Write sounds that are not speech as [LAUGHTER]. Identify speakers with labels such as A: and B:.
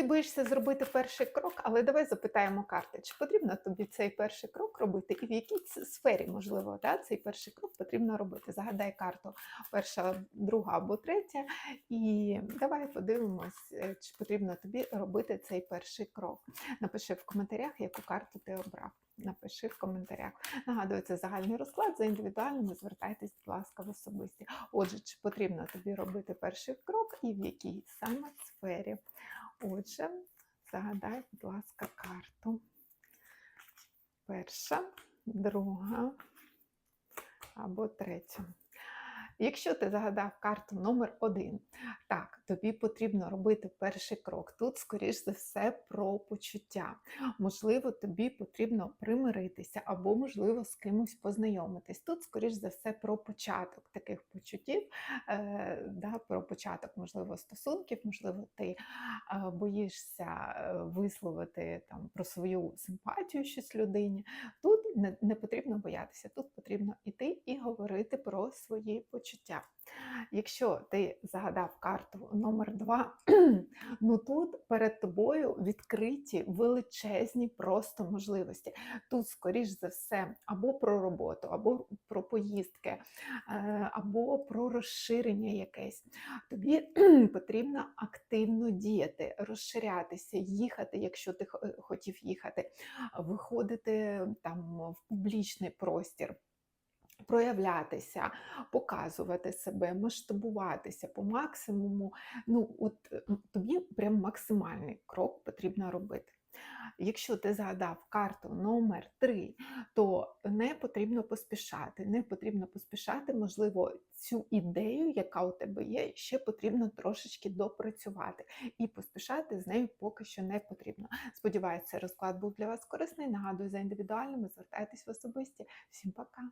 A: Ти боїшся зробити перший крок, але давай запитаємо карти, чи потрібно тобі цей перший крок робити, і в якій сфері, можливо, да, цей перший крок потрібно робити. Загадай карту перша, друга або третя, і давай подивимось, е, чи потрібно тобі робити цей перший крок. Напиши в коментарях, яку карту ти обрав. Напиши в коментарях. Нагадую, це загальний розклад. За індивідуальними звертайтесь, будь ласка, в особисті. Отже, чи потрібно тобі робити перший крок і в якій саме сфері? Отже, загадай, будь ласка, карту. Перша, друга або третя. Якщо ти загадав карту номер один, так, тобі потрібно робити перший крок. Тут, скоріш за все, про почуття. Можливо, тобі потрібно примиритися або, можливо, з кимось познайомитись. Тут, скоріш за все, про початок таких почуттів, е, да, про початок, можливо, стосунків, можливо, ти е, боїшся е, висловити там, про свою симпатію щось людині. Тут не, не потрібно боятися, тут потрібно іти і говорити про свої почуття. Якщо ти загадав карту номер 2, [CLEARS THROAT] ну тут перед тобою відкриті величезні просто можливості. Тут, скоріш за все, або про роботу, або про поїздки, е, або про розширення якесь. Тобі [CLEARS THROAT] потрібно активно діяти, розширятися, їхати, якщо ти хотів їхати, виходити там в публічний простір. Проявлятися, показувати себе, масштабуватися по максимуму. Ну, от тобі прям максимальний крок потрібно робити. Якщо ти згадав карту номер 3, то не потрібно поспішати. Не потрібно поспішати, можливо, цю ідею, яка у тебе є, ще потрібно трошечки допрацювати. І поспішати з нею поки що не потрібно. Сподіваюся, розклад був для вас корисний. Нагадую, за індивідуальними звертайтесь в особисті. Всім пока!